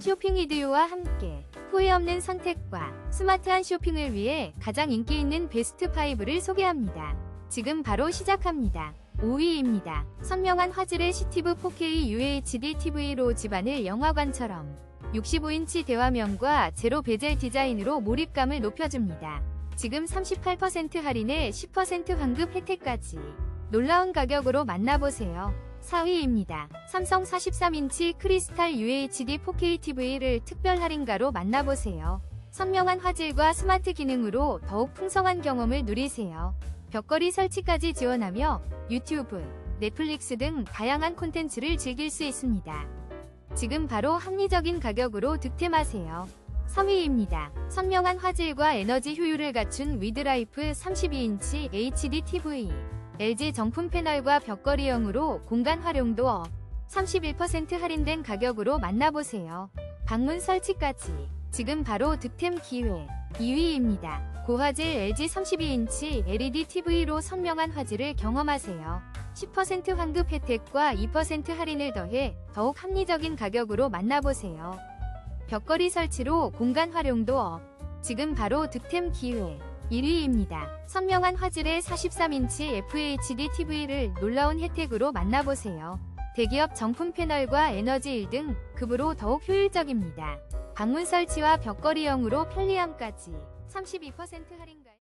쇼핑 이디오와 함께 후회 없는 선택과 스마트한 쇼핑을 위해 가장 인기 있는 베스트 5를 소개합니다. 지금 바로 시작합니다. 5위입니다. 선명한 화질의 시티브 4K UHD TV로 집안을 영화관처럼 65인치 대화면과 제로 베젤 디자인으로 몰입감을 높여줍니다. 지금 38% 할인에 10% 환급 혜택까지 놀라운 가격으로 만나보세요. 4위입니다. 삼성 43인치 크리스탈 UHD 4K TV를 특별 할인가로 만나보세요. 선명한 화질과 스마트 기능으로 더욱 풍성한 경험을 누리세요. 벽걸이 설치까지 지원하며 유튜브, 넷플릭스 등 다양한 콘텐츠를 즐길 수 있습니다. 지금 바로 합리적인 가격으로 득템하세요. 3위입니다. 선명한 화질과 에너지 효율을 갖춘 위드라이프 32인치 HD TV. LG 정품 패널과 벽걸이형으로 공간 활용도 업. 31% 할인된 가격으로 만나보세요. 방문 설치까지. 지금 바로 득템 기회. 2위입니다. 고화질 LG 32인치 LED TV로 선명한 화질을 경험하세요. 10% 환급 혜택과 2% 할인을 더해 더욱 합리적인 가격으로 만나보세요. 벽걸이 설치로 공간 활용도 업. 지금 바로 득템 기회. 1위입니다. 선명한 화질의 43인치 FHD TV를 놀라운 혜택으로 만나보세요. 대기업 정품 패널과 에너지 1등 급으로 더욱 효율적입니다. 방문 설치와 벽걸이형으로 편리함까지 32% 할인가요?